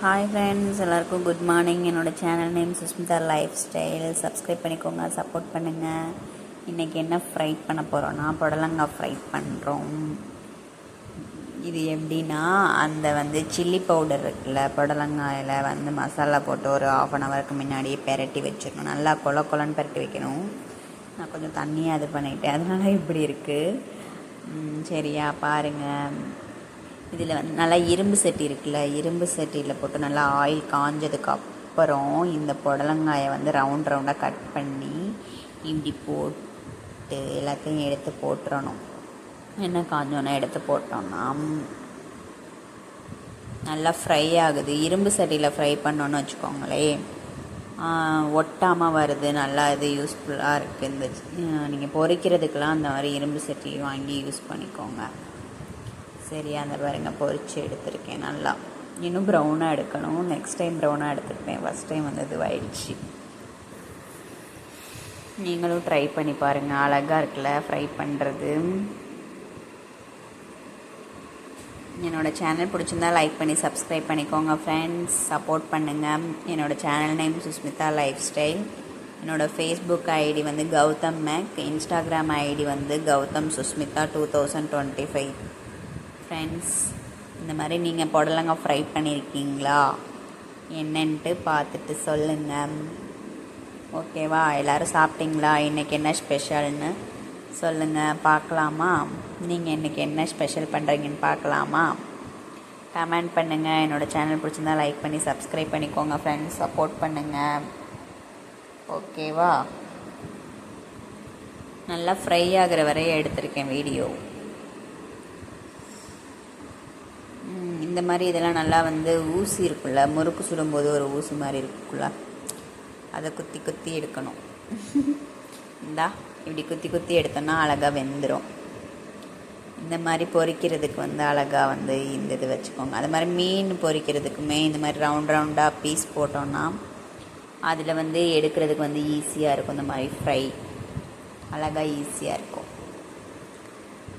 Hi friends எல்லாருக்கும் good morning என்னோடய channel name Sushmita lifestyle subscribe பண்ணிக்கோங்க சப்போர்ட் பண்ணுங்கள் இன்றைக்கி என்ன ஃப்ரை பண்ண போகிறோன்னா புடலங்காய் ஃப்ரை பண்ணுறோம் இது எப்படின்னா அந்த வந்து சில்லி பவுடர் இருக்குல்ல புடலங்காயில் வந்து மசாலா போட்டு ஒரு ஆஃப் அன் ஹவருக்கு முன்னாடியே பெரட்டி வச்சிடணும். நல்லா கொல கொலன்னு பெரட்டி வைக்கணும். நான் கொஞ்சம் தண்ணியாக இது பண்ணிட்டேன். அதனால் இப்படி இருக்குது சரியா பாருங்கள் இதில் வந்து நல்லா இரும்பு சட்டி இருக்குல்ல இரும்பு சட்டியில் போட்டு நல்லா ஆயில் காஞ்சதுக்கு அப்புறம் இந்த புடலங்காயை வந்து ரவுண்ட் ரவுண்டாக கட் பண்ணி இப்படி போட்டு எல்லாத்தையும் எடுத்து போட்டுறணும். என்ன காஞ்சோன்னா எடுத்து போட்டோம்னா நல்லா ஃப்ரை ஆகுது. இரும்பு சட்டியில் ஃப்ரை பண்ணோன்னு வச்சுக்கோங்களேன். ஒட்டாமல் வருது. நல்லா இது யூஸ்ஃபுல்லாக இருக்குது இந்த நீங்கள் பொரிக்கிறதுக்கெலாம் அந்த மாதிரி இரும்பு சட்டி வாங்கி யூஸ் பண்ணிக்கோங்க. சரியா அந்த பாருங்க பொரிச்சு எடுத்திருக்கேன் நல்லா. இன்னும் ப்ரௌனாக எடுக்கணும். நெக்ஸ்ட் டைம் ப்ரௌனாக எடுத்துருப்பேன். ஃபஸ்ட் டைம் வந்து இதுவாயிடுச்சு நீங்களும் ட்ரை பண்ணி பாருங்கள் அழகாக இருக்குல்ல ஃப்ரை பண்ணுறது என்னோடய சேனல் பிடிச்சிருந்தா லைக் பண்ணி சப்ஸ்கிரைப் பண்ணிக்கோங்க ஃப்ரெண்ட்ஸ் சப்போர்ட் பண்ணுங்கள் என்னோடய channel name Sushmita life style என்னோடய ஃபேஸ்புக் ஐடி வந்து கௌதம் மேக் இன்ஸ்டாகிராம் ஐடி வந்து Gautham Sushmita two thousand twenty five friends இந்த மாதிரி நீங்கள் புடலங்காய் ஃப்ரை பண்ணியிருக்கீங்களா என்னன்ட்டு பார்த்துட்டு சொல்லுங்கள் ஓகேவா? எல்லோரும் சாப்பிட்டீங்களா? இன்றைக்கி என்ன ஸ்பெஷல்னு சொல்லுங்கள் பார்க்கலாமா? நீங்கள் இன்றைக்கி என்ன ஸ்பெஷல் பண்ணுறீங்கன்னு பார்க்கலாமா? கமெண்ட் பண்ணுங்கள் என்னோடய சேனல் பிடிச்சிருந்தா லைக் பண்ணி சப்ஸ்கிரைப் பண்ணிக்கோங்க ஃப்ரெண்ட்ஸ் சப்போர்ட் பண்ணுங்கள் ஓகேவா? நல்லா ஃப்ரை ஆகிற வரைய எடுத்திருக்கேன் வீடியோ இந்த மாதிரி இதெல்லாம் நல்லா வந்து ஊசி இருக்குல்ல முறுக்கு சுடும்போது ஒரு ஊசி மாதிரி இருக்குல்ல அதை குத்தி குத்தி எடுக்கணும். இந்தா இப்படி குத்தி குத்தி எடுத்தோன்னா அழகாக வெந்துடும் இந்த மாதிரி பொறிக்கிறதுக்கு வந்து அழகாக வந்து இந்த இது வச்சுக்கோங்க. அது மாதிரி மீன் பொறிக்கிறதுக்குமே இந்த மாதிரி ரவுண்ட் ரவுண்டாக பீஸ் போட்டோன்னா அதில் வந்து எடுக்கிறதுக்கு வந்து ஈஸியாக இருக்கும். இந்த மாதிரி ஃப்ரை அழகாக ஈஸியாக இருக்கும்.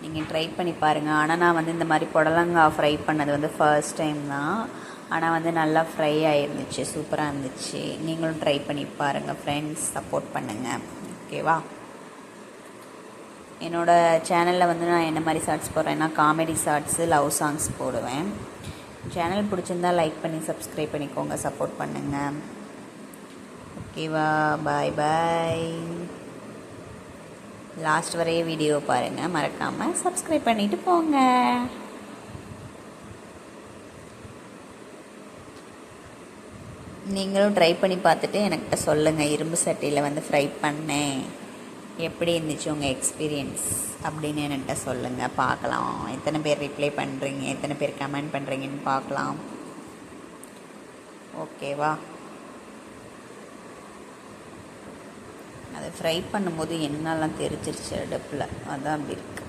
நீங்கள் ட்ரை பண்ணி பாருங்கள் ஆனால் நான் வந்து இந்த மாதிரி புடலங்காய் ஃப்ரை பண்ணது வந்து ஃபர்ஸ்ட் டைம் தான். ஆனால் வந்து நல்லா ஃப்ரை ஆகிருந்துச்சு சூப்பராக இருந்துச்சு. நீங்களும் ட்ரை பண்ணி பாருங்கள் ஃப்ரெண்ட்ஸ் சப்போர்ட் பண்ணுங்கள் ஓகேவா என்னோடய சேனலில் வந்து நான் என்ன மாதிரி ஷார்ட்ஸ் போடுறேன்னா காமெடி ஷார்ட்ஸு லவ் சாங்ஸ் போடுவேன். சேனல் பிடிச்சிருந்தா லைக் பண்ணி சப்ஸ்கிரைப் பண்ணிக்கோங்க சப்போர்ட் பண்ணுங்கள் ஓகேவா பாய் பாய் லாஸ்ட் வரைய வீடியோ பாருங்கள் மறக்காமல் சப்ஸ்கிரைப் பண்ணிவிட்டு போங்க. நீங்களும் ட்ரை பண்ணி பார்த்துட்டு எனக்கிட்ட சொல்லுங்கள் இரும்பு சட்டியில் வந்து ஃப்ரை பண்ணேன். எப்படி இருந்துச்சு உங்கள் எக்ஸ்பீரியன்ஸ் அப்படின்னு என்கிட்ட சொல்லுங்கள் பார்க்கலாம். எத்தனை பேர் ரிப்ளை பண்ணுறீங்க எத்தனை பேர் கமெண்ட் பண்ணுறீங்கன்னு பார்க்கலாம். ஓகேவா அதை ஃப்ரை பண்ணும்போது என்னெல்லாம் தெரிச்சிருச்சு அடுப்பில். அதான் அப்படி இருக்கு.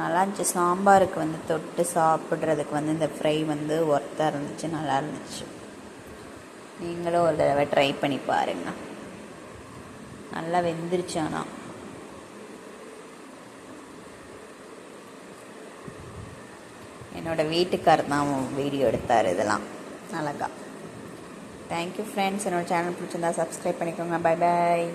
நல்லா இருந்துச்சு. சாம்பாருக்கு வந்து தொட்டு சாப்பிட்றதுக்கு வந்து இந்த ஃப்ரை வந்து ஒர்த்தாக இருந்துச்சு. நல்லா இருந்துச்சு. நீங்களும் ஒரு தடவை ட்ரை பண்ணி பாருங்கள் நல்லா வெந்துருச்சு ஆனால் என்னோடய வீட்டுக்கார் தான் வீடியோ எடுத்தார் இதெல்லாம். அழகா. தேங்க்யூ ஃப்ரெண்ட்ஸ் என்னோடய சேனல் பிடிச்சிருந்தா சப்ஸ்கிரைப் பண்ணிக்கோங்க. Bye bye